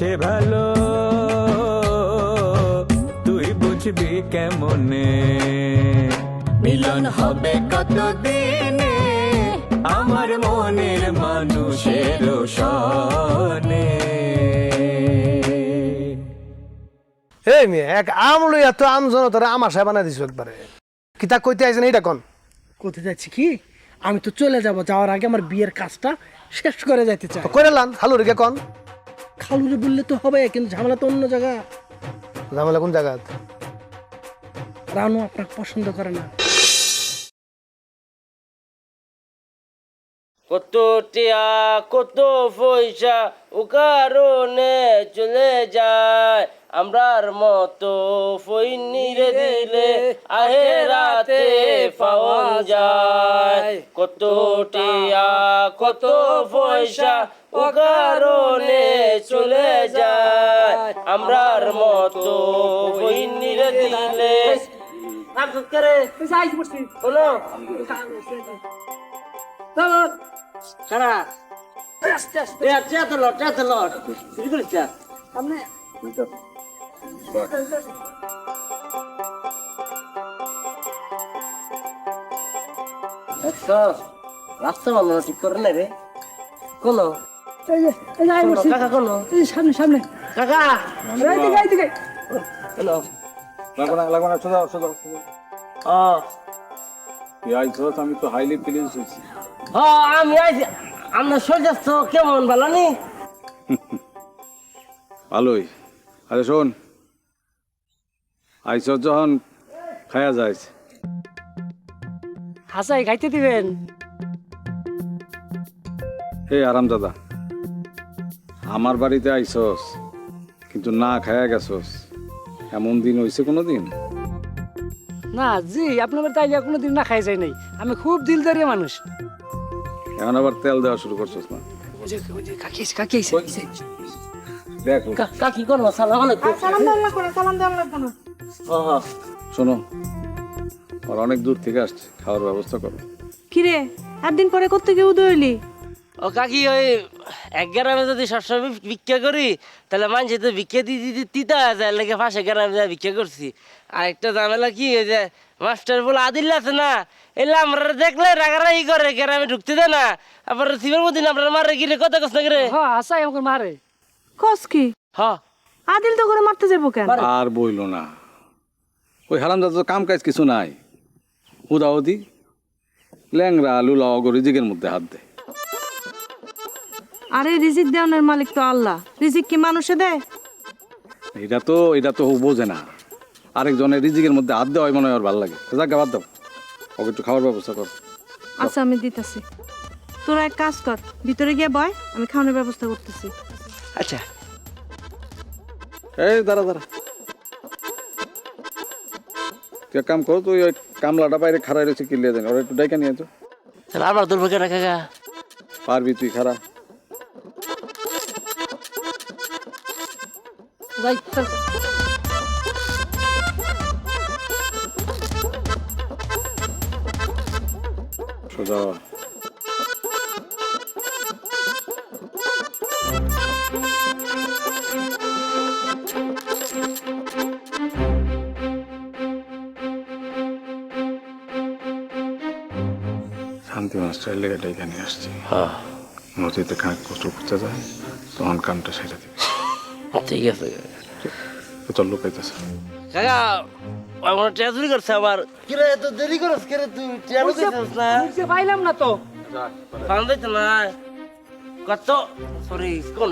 সে ভালো। তুই বুঝবি কেমনে? মিলন হবে কতদিনে? আমার মনের মানুষের সনে এই মেয়ে এক আম লইয়া তো আম জনতারে আমার সাহেব বানা দিছো একবারে। কিতা কইতে আইছেন এইটা কোন? কোথায় যাচ্ছি কি? আমি তো চলে যাব যাওয়ার আগে আমার বিয়ের কাজটা শেষ করে যাইতে চাই। করে লান হালু রেখে কন? খালুরে বললে তো হবে কিন্তু ঝামেলা তো অন্য জায়গা। ঝামেলা কোন জায়গা? রানু আপনাকে পছন্দ করে না। কত টিয়া কত পয়সা ও কারণে চলে যায়। আমরার মতো ফইনিরে দিলে আহে রাতে পাওয়া যায়। কত টিয়া কত পয়সা ও কারণে চলে যায়। আমরার মতো ফইনিরে দিলে। বলো। কারা চেয়া তো লট চেয়া তো লট শুরু করিস চা রাস্তা ভালো ঠিক করে না রে। কোনো। কাকা কোনো? সামনে সামনে। কাকা! কোনো লাগবে না লাগবে না সোজা সোজা ও। আমি তো হাইলি প্লিজ হয়েছি। আমি আইছি আপনার সূর্যাস্ত কেমন ভালো নি? ভালোই। আরে শোন। আইসস যখন খায়া যাইছে হাসাই খাইতে দিবেন? হে আরাম দাদা আমার বাড়িতে আইসস কিন্তু না খায়া গেছস এমন দিন হইছে কোনো দিন না জি আপনার তাইলে কোনোদিন না খাই যায় নাই। আমি খুব দিলদারি মানুষ। এখন আবার তেল দেওয়া শুরু করছিস না? কাকি কাকি দেখ। কাকি করব সালাম আলাইকুম। সালাম দেওয়ার লাগবো না সালাম দেওয়ার না। হ হ শোনো আর অনেক দূর থেকে আসছে খাওয়ার ব্যবস্থা করো। কিরে একদিন পরে কোথেকে উদয় হইলি ও কাকি ওই এক গ্রামে যদি সবসময় ভিক্ষা করি তাহলে মানুষ তো ভিক্ষা দিতে দিতে তিতা হয়ে যায় লেগে পাশে গ্রামে যা ভিক্ষা করছি। আর একটা ঝামেলা কি ওই যে মাস্টার বলে আদিল আছে না এলে আমরা দেখলে রাগারাগি করে গ্রামে ঢুকতে দেয় না। আবার শিবের মধ্যে আমরা মারে গিরে কত কষ্ট করে? হ্যাঁ হাসাই আমাকে মারে। কস কি? হ। আদিল তো করে মারতে যাব কেন? আর বইল না। ওই হারাম দাদা কাম কাজ কিছু নাই। হুদাহুদি ল্যাংরা লুলা অগরিজিকের মধ্যে হাত দেয়। আরে রিজিক দেওয়ানের মালিক তো আল্লাহ। রিজিক কি মানুষে দেয়? এটা তো এটা তো বোঝে না। আরেকজনের রিজিকের মধ্যে হাত দেওয়াই মনে হয় ওর ভালো লাগে। যাক বাদ দাও। ওকে একটু খাওয়ার ব্যবস্থা কর। আচ্ছা আমি দিতেছি। তোরা এক কাজ কর ভিতরে গিয়ে বয় আমি খাওয়ানোর ব্যবস্থা করতেছি। আচ্ছা। এই দাঁড়া দাঁড়া। তুই এক কাম করো তুই ওই কামলাটা বাইরে খাড়াই রয়েছে কিলিয়ে দেন। ওরা একটু ডাইকা নিয়ে তো। তাহলে আবার দুর্ভোগ কাকা পারবি তুই খারা যাই চল। সোজা। শান্তি মাস্টার লেগে ডেকে নিয়ে আসছি হ্যাঁ নদীতে খানিক কষ্ট করতে যায় তখন কামটা সেরে দিবি ঠিক আছে। তো চল লুকাইতেছে কাকা আমার ট্রেন চুরি করছে আবার? কিরে এত দেরি করছ কিরে তুই? ট্রেন লুকাইছিস না? বুঝতে পাইলাম না তো। ফান দিতে না কত? সরি কোন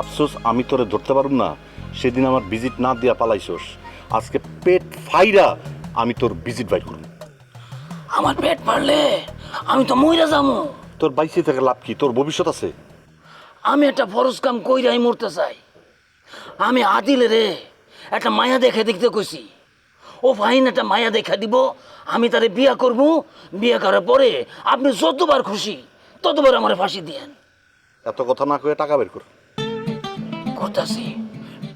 ভাবছোস আমি তোরে ধরতে পারুম না। সেদিন আমার ভিজিট না দিয়া পালাইছোস। আজকে পেট ফাইরা আমি তোর ভিজিট বাইর করুম। আমার পেট পারলে আমি তো মইরা যাব তোর বাইসে থেকে লাভ কি? তোর ভবিষ্যৎ আছে? আমি একটা ফরজ কাম কইরাই মরতে চাই। আমি আদিলে রে একটা মায়া দেখে দেখতে কইছি। ও ফাইন একটা মায়া দেখা দিব আমি তারে বিয়া করব। বিয়া করার পরে আপনি যতবার খুশি ততবার আমার ফাঁসি দিয়েন। এত কথা না কয়ে টাকা বের কর। করতেছি।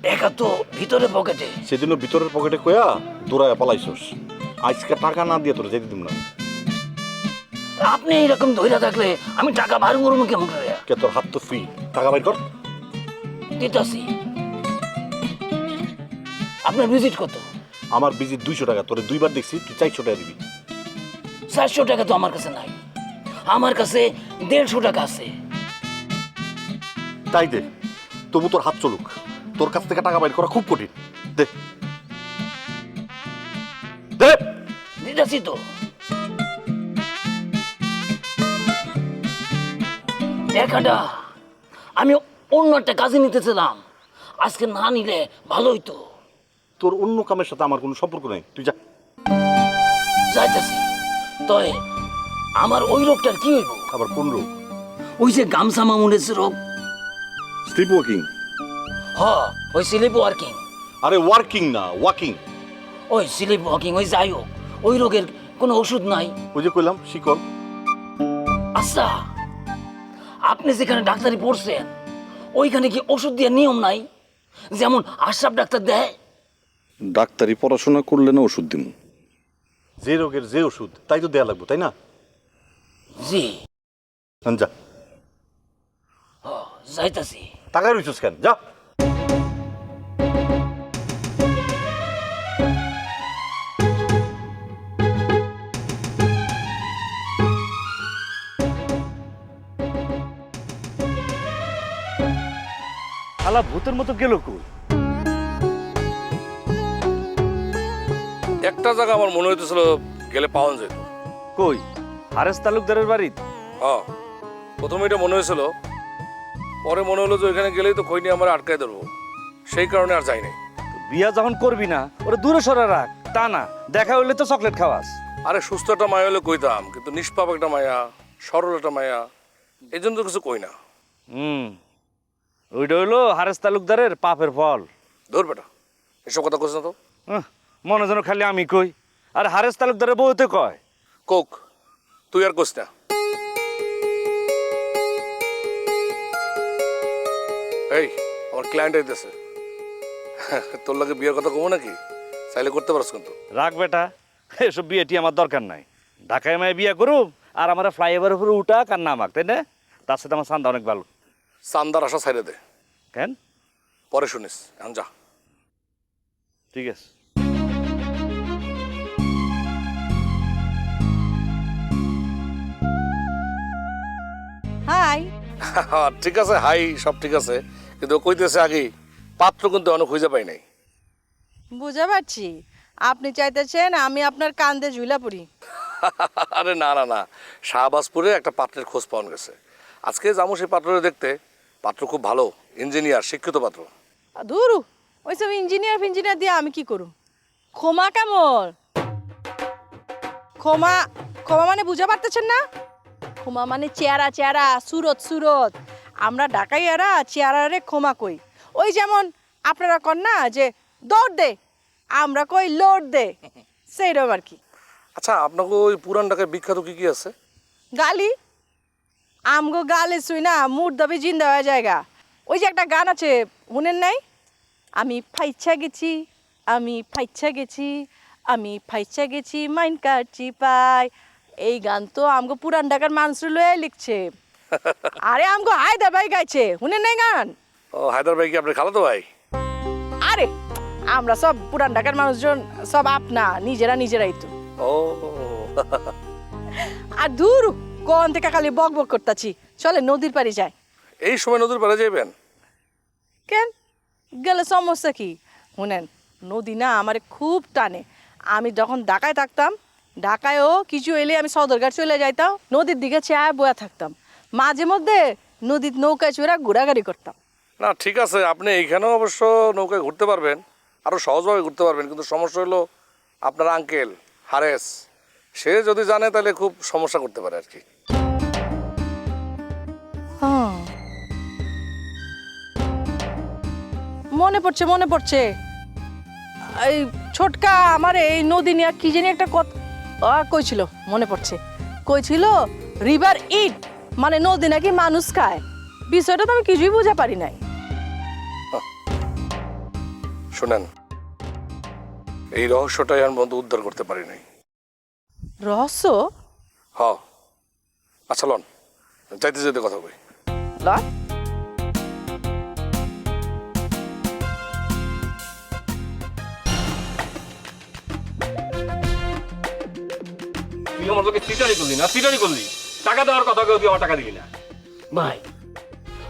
টাকা তো ভিতরে পকেটে। সেদিনও ভিতরের পকেটে কয়া দৌড়ায় পালাইছোস। আজকে টাকা না দিয়ে তোর যেতে দিম না। আপনি এইরকম ধৈর্য থাকলে আমি টাকা বার করব কেমন করে? কে তোর হাত তো ফ্রি। টাকা বাইর কর। দিতাছি। আপনার ভিজিট কত? আমার ভিজিট দুইশো টাকা। তোরে দুইবার দেখছি তুই চারশো টাকা দিবি। চারশো টাকা তো আমার কাছে নাই। আমার কাছে দেড়শো টাকা আছে। তাই দে। তবু তোর হাত চলুক। তোর কাছ থেকে টাকা বাইর করা খুব কঠিন। দে। দে। দিতাছি তো টাকাটা আমি অন্য একটা কাজে নিতেছিলাম আজকে না নিলে ভালোই তো তোর অন্য কামের সাথে আমার কোনো সম্পর্ক নেই। তুই যা। যাইতেছি। তয় আমার ওই রোগটার কি হইব? আবার কোন রোগ? ওই যে গামছা মামুনের রোগ। স্লিপ ওয়াকিং হ ওই স্লিপ ওয়ার্কিং আরে ওয়ার্কিং না ওয়াকিং ওই স্লিপ ওয়ার্কিং ওই যাই হোক ওই রোগের কোনো ওষুধ নাই। ওই যে কইলাম শিকল। আচ্ছা আপনি যেখানে ডাক্তারি পড়ছেন ওইখানে কি ওষুধ দেওয়ার নিয়ম নাই? যেমন আশরাফ ডাক্তার দেয়। ডাক্তারি পড়াশোনা করলে না ওষুধ দিমু। যে রোগের যে ওষুধ তাই তো দেয়া লাগবে তাই না? জি। যা। যাইতাছি। টাকা রইছিস কেন যা শালা ভূতের মতো গেল কই? একটা জায়গা আমার মনে হইতেছিল গেলে পাওয়া যেত। কই? হারেস তালুকদারের বাড়ি হ্যাঁ। প্রথমে এটা মনে হয়েছিল পরে মনে হলো যে ওইখানে গেলেই তো খৈনি আমার আটকায় ধরবো। সেই কারণে আর যাই নাই। বিয়া যখন করবি না ওরা দূরে সরে রাখ তা না দেখা হইলে তো চকলেট খাওয়াস। আরে সুস্থ একটা মায়া হলে কইতাম কিন্তু নিষ্পাপ একটা মায়া সরল একটা মায়া এই জন্য তো কিছু কই না। হুম ওইটা হইল হারেস তালুকদারের পাপের ফল। ধর বেটা এসব কথা কইস না তো। আহ, মনে যেন খালি আমি কই আর হারেস তালুকদারের বউতে কয়। কোক তুই আর কইস না। এই আমার ক্লায়েন্ট আইতেছে। তোর লাগে বিয়ের কথা কমো নাকি? চাইলে করতে পারস কিন্তু। রাখ বেটা এসব বিয়েটি আমার দরকার নাই। ঢাকায় মায়ে বিয়ে করুক আর আমার ফ্লাইওভার উপরে উঠাক আর নামাক তাই না? তার সাথে আমার সান্দা অনেক ভালো। চান্দার আশা ছাইড়ে দে। কেন? পরে শুনিস এখন যা। ঠিক আছে। হাই। ঠিক আছে হাই সব ঠিক আছে। কিন্তু কইতেছে আগে পাত্র কিন্তু অনেক খুঁজে পাই নাই। বুঝতে পারছি। আপনি চাইতেছেন আমি আপনার কান্দে ঝুলা পড়ি। আরে না না না। শাহবাজপুরে একটা পাত্রের খোঁজ পাওয়া গেছে। আজকে যাব সেই পাত্ররে দেখতে। পাত্র খুব ভালো ইঞ্জিনিয়ার শিক্ষিত পাত্র। ধুরু ওইসব ইঞ্জিনিয়ার ফিঞ্জিনিয়ার দিয়ে আমি কি করুম? ক্ষমা কেমন? ক্ষমা ক্ষমা মানে বুঝা পারতেছেন না? ক্ষমা মানে চেহারা চেহারা সুরত সুরত। আমরা ডাকাই ডাকাইয়ারা চেহারারে ক্ষমা কই ওই যেমন আপনারা কন না যে দৌড় দে। আমরা কই লোড দে। সেইরকম আর কি। আচ্ছা আপনাকে ওই পুরান ঢাকায় বিখ্যাত কি কি আছে? গালি। আমগো গালে শুই না মুড দবে জিন্দা হয়ে জায়গা ওই যে একটা গান আছে শুনেন নাই? আমি ফাইচ্ছা গেছি আমি ফাইচ্ছা গেছি আমি ফাইচ্ছা গেছি মাইন কাটছি পাই এই গান তো আমগো পুরান ঢাকার মানুষ লয়ে লিখছে। আরে আমগো হায়দার ভাই গাইছে শুনেন নাই গান? ও হায়দার ভাই কি আপনার খালাতো ভাই? আরে আমরা সব পুরান ঢাকার মানুষজন সব আপনা নিজেরা নিজেরাই তো। ও। আর দূর কোন থেকে খালি বক বক করতাছি চলে নদীর পাড়ে যাই। এই সময় নদীর পাড়ে যাবেন কেন? গেলে সমস্যা কি? শুনেন নদী না আমার খুব টানে। আমি যখন ঢাকায় থাকতাম ঢাকায়ও কিছু এলে আমি সদরঘাট চলে যাইতাম নদীর দিকে চেয়ে বয়া থাকতাম। মাঝে মধ্যে নদীর নৌকায় চড়া ঘোরাঘুরি করতাম। না ঠিক আছে আপনি এইখানেও অবশ্য নৌকায় ঘুরতে পারবেন আরও সহজভাবে ঘুরতে পারবেন কিন্তু সমস্যা হলো আপনার আঙ্কেল হারেস সে যদি জানে তাহলে খুব সমস্যা করতে পারে আর কি। হ্যাঁ। মনে পড়ছে মনে পড়ছে। এই ছোটকা আমার এই নদী নিয়ে কি জানি একটা কথা কইছিল মনে পড়ছে। কইছিল রিভার ইট মানে নদী নাকি মানুষ খায়। বিষয়টা তো আমি কিছুই বুঝে পারি নাই। শুনেন এই রহস্যটাই আমি বন্ধু উদ্ধার করতে পারি নাই। রহস্য? হ আচ্ছা লন যাইতে যেতে কথা কই। লয় তুই আমার লোকে সিটারি করলি না? সিটারি করলি? টাকা দেওয়ার কথা কেউ তুই আমার টাকা দিলি না। ভাই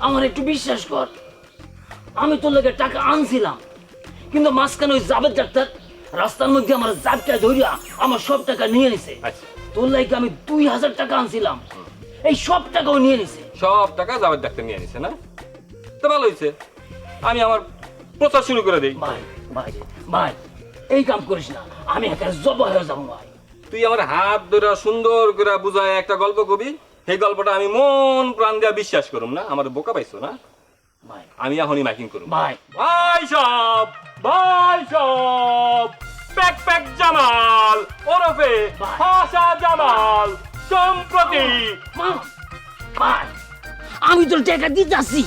আমার একটু বিশ্বাস কর আমি তোর লেগে টাকা আনছিলাম কিন্তু মাঝখানে ওই জাবেদ ডাক্তার রাস্তার মধ্যে আমার জাবটা ধরিয়া আমার সব টাকা নিয়ে নিছে। আচ্ছা। তোর লাগে আমি দুই হাজার টাকা আনছিলাম। এই সব টাকাও নিয়ে নিছে। সব টাকা জাবেদ ডাক্তার নিয়ে নিছে না? তো ভালো হয়েছে আমি আমার প্রচার শুরু করে দিই। ভাই ভাই ভাই এই কাম করিস না। আমি একা জব হয়ে যাব ভাই। তুই আমার হাত ধরে সুন্দর করে বুঝায় একটা গল্প কবি সেই গল্পটা আমি মন প্রাণ দিয়া বিশ্বাস করুম না আমার বোকা পাইছো না? আমি এখনই মাইকিং করুম। ভাই। ভাই সব ভাই সব প্যাক প্যাক জামাল ওরফে হাসা জামাল সম্প্রতি ভাই। আমি তোর টাকা দিতাছি।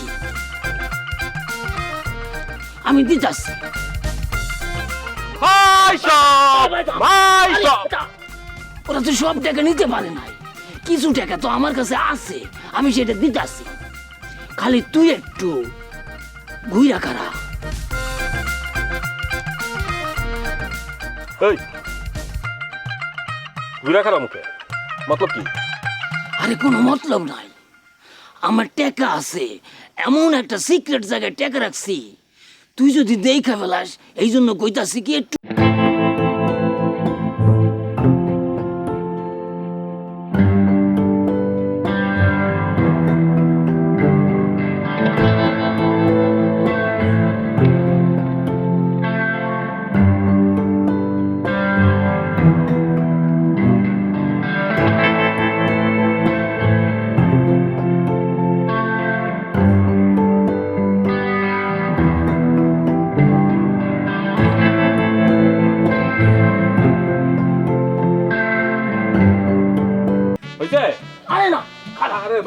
আমি দিতাছি। ভাই সব ভাই সব। ওরা তো সব টাকা নিতে পারে নাই। কিছু টাকা তো আমার কাছে আছে আমি সেটা দিতাছি। খালি তুই একটু ঘুইরা খারা এই ঘুরা মুখে? মতলব কি? আরে কোনো মতলব নাই। আমার টাকা আছে এমন একটা সিক্রেট জায়গায় টাকা রাখছি। তুই যদি দেখা ফেলাস এই জন্য কইতাছি কি একটু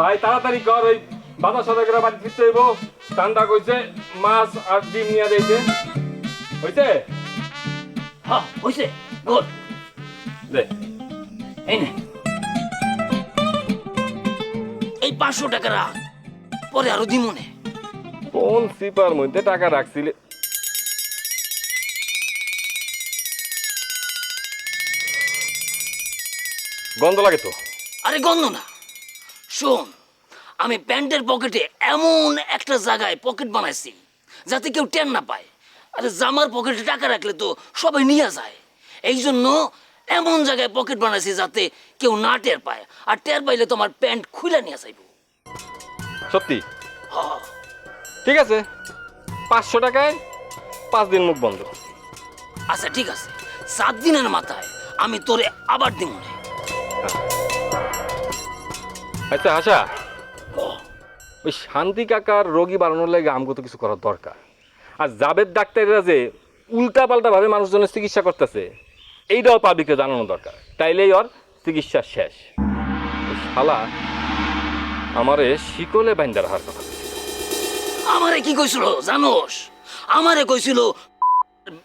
ভাই তাড়াতাড়ি কর ওই বাজার সদাই করে বাড়ি ফিরতে হইব। ঠান্ডা কইছে মাছ আর ডিম নিয়ে দিয়েছে হইছে? হ্যাঁ হয়েছে গুড দে। এই নে। এই পাঁচশো টাকা রাখ পরে আরও দিমনে কোন সিপার মধ্যে টাকা রাখছিলে? গন্ধ লাগে তো? আরে গন্ধ না। শোন আমি প্যান্টের পকেটে এমন একটা জায়গায় পকেট বানাইছি যাতে কেউ টেন না পায়। আরে জামার পকেটে টাকা রাখলে তো সবাই নিয়ে যায়। এই জন্য এমন জায়গায় পকেট বানাইছি যাতে কেউ না টের পায় আর টের পাইলে তোমার প্যান্ট খুলে নিয়ে যাইব। সত্যি? ঠিক আছে পাঁচশো টাকায় পাঁচ দিন মুখ বন্ধ। আচ্ছা ঠিক আছে। সাত দিনের মাথায় আমি তোরে আবার দিব আচ্ছা আশা ওই শান্তি কাকার রোগী বাড়ানোর লাগে আমগো তো কিছু করার দরকার। আর জাবেদ ডাক্তাররা যে উল্টা পাল্টা ভাবে মানুষজনের চিকিৎসা করতেছে এইটাও পাবলিককে জানানো দরকার। তাইলেই ওর চিকিৎসা শেষ। শালা আমারে শিকলে বাইন্দা রাখার কথা আমারে কি কইছিল জানোস? আমারে কইছিল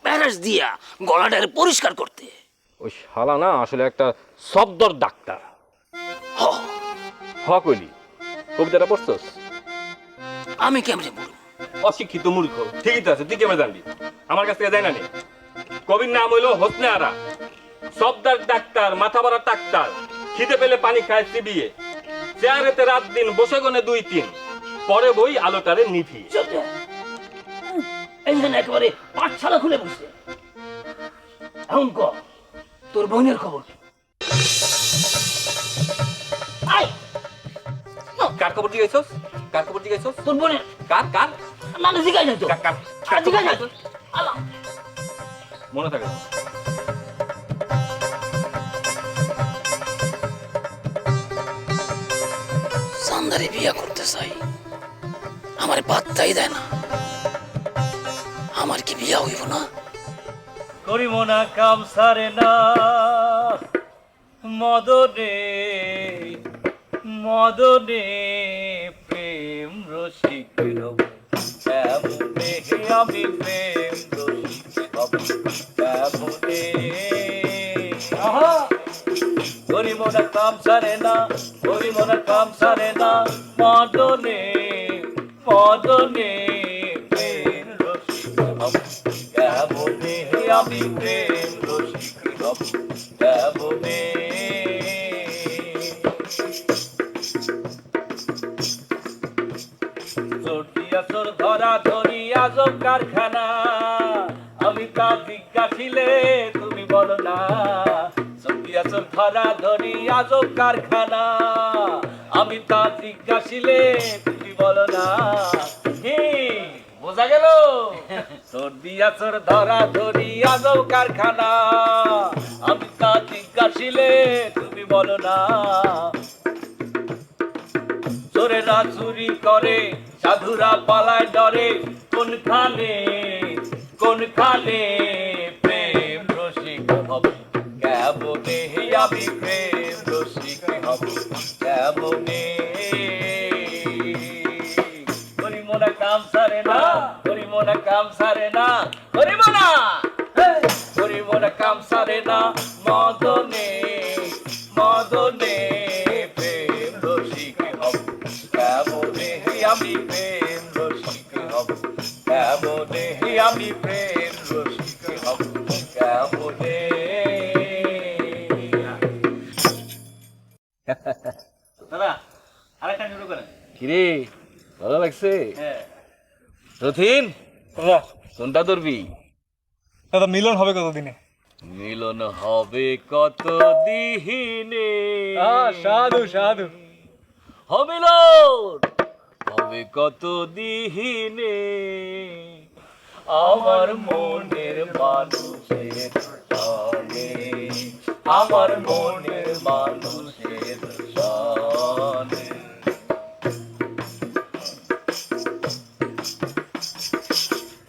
ব্যারাস দিয়া গলাটারে পরিষ্কার করতে। ওই শালা না আসলে একটা শব্দর ডাক্তার। হ কইলি কবিতাটা পড়ছস? আমি কেমনে অশিক্ষিত মূর্খ। ঠিকই তো আছে তুই কেমন জানবি? আমার কাছ থেকে যায় না নি কবির নাম হইল হোসনে আরা। সবদার ডাক্তার মাথা ভরা ডাক্তার। খিদে পেলে পানি খায় চিবিয়ে চেয়ারেতে রাত দিন বসে গনে দুই তিন। পরে বই আলোটারে চলতে এইখানে একেবারে পাঠশালা খুলে বসছে। এখন ক? তোর বোনের খবর? আয়! কার খবর দিয়ে গেছস? কার খবর দিয়ে গেছস? তোর বোনের? কার? কার? মানুষ জিজ্ঞাসা তো কার কার? জিজ্ঞাসা মনে থাকে। সান্দারে বিয়া করতে চাই। আমার বাচ্চাই দেয় না। আমার কি বিয়া হইব না? করিব না কাম সারে না। মদনে মদনে প্রেম রসিক হব এমনে আমি প্রেম রসিক হব এমনে করিব না কাম সারে না করিব না কাম সারে না। মদনে মদনে প্রেম রসিক হব কেমনে আমি প্রেম রসিক হব চোর ধরা ধরি আজব কারখানা। আমি তা জিজ্ঞাসিলে তুমি বলো না। চটিয়া চোর ধরা ধরি আজব কারখানা। আমি তা জিজ্ঞাসিলে তুমি বলো না। বোঝা গেল? সর্দি আসর ধরা ধরি আজব কারখানা। আমি তা জিজ্ঞাসিলে তুমি বলো না। চোরেরা চুরি করে সাধুরা পালায় ডরে কোনখানে কোনখানে প্রেম রসিক হবে? কেমনে আমি প্রেম রসিক হব? কেমনে? করি মনে কাম সারে না করি মনে কাম সারে না করি মনা! কাম সারে না মদনে আমি প্রেম রসিক হব কেমনে? দাদা আরেকটা শুরু করেন। কিরে ভালো লাগছে? হ্যাঁ। রথিন কোনটা ধরবি? দাদা মিলন হবে কতদিনে? মিলন হবে কত দিহিনে সাধু সাধু। হমিলন হবে কত দিহিনে আমার মনের মানুষের সনে আমার মনের মানুষের সনে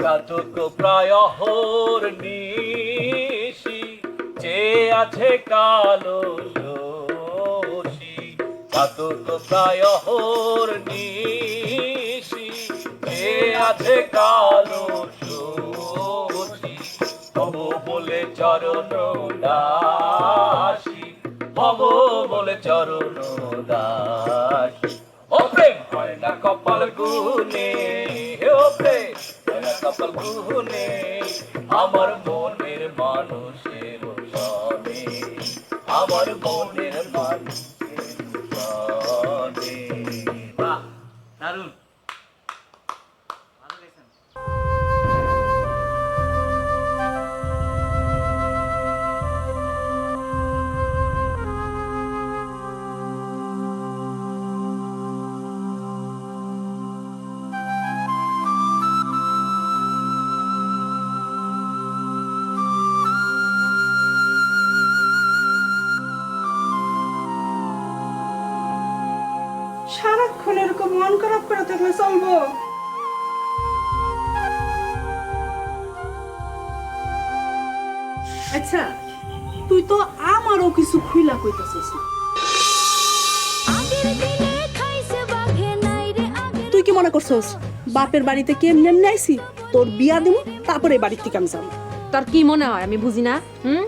কাতক প্রায় হর নিশি যে আছে কালো কাতক প্রায় হর নিশি যে আছে কালো চরণ দাসী হব বলে চরণ দাসী। ও প্রেম, হয় না কপাল গুনে ও প্রেম কপাল গুনে আমার আচ্ছা তুই তো আমারও কিছু খুইলা কইতাছিস না। আগের দিনে খাইছে বাঘে নাই রে আগের তুই কি মনে করছস বাপের বাড়িতে কেমনে এমনি আইছি? তোর বিয়া দিমু তারপরে বাড়ির থেকে আমি যাব। তোর কি মনে হয় আমি বুঝি না হুম?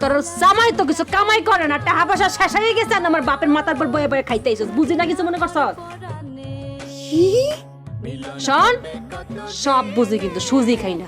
তোর জামাই তো কিছু কামাই করে না টাকা পয়সা শেষ হয়ে গেছে আর আমার বাপের মাথার পর বয়ে বয়ে খাইতে আইসস বুঝি না কিছু মনে করছস? শোন সব বুঝি কিন্তু সুজি খাই না।